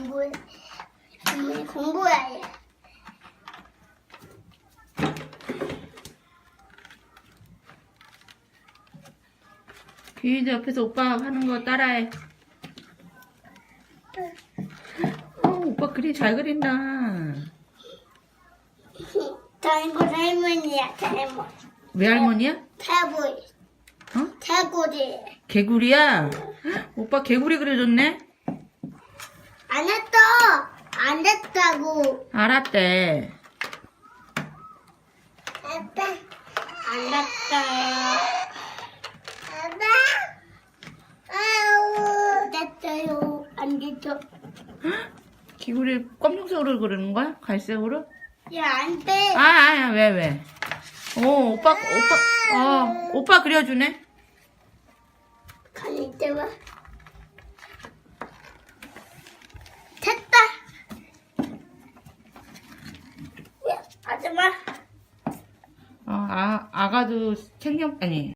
공부해. 공부, 공부해야 해. 규희도 옆에서 오빠 하는 거 따라해. 어, 오빠 그림 잘 그린다. 다이거 할머니야, 할머니. 외할머니야? 태보이. 어? 태고지. 개구리야? 오빠 개구리 그려줬네? 안 했어. 안 됐다고. 알았대. 아빠. 안 됐어요. 아빠. 아우. 됐어요. 안 됐어. 개구리 검정색으로 그리는 거야? 갈색으로? 야, 안 돼. 아, 아, 왜, 왜? 오, 오빠, 오빠, 어, 오빠 그려주네? 가니 때와. 됐다. 야, 아줌 마. 어, 아, 아가도 생명, 아니,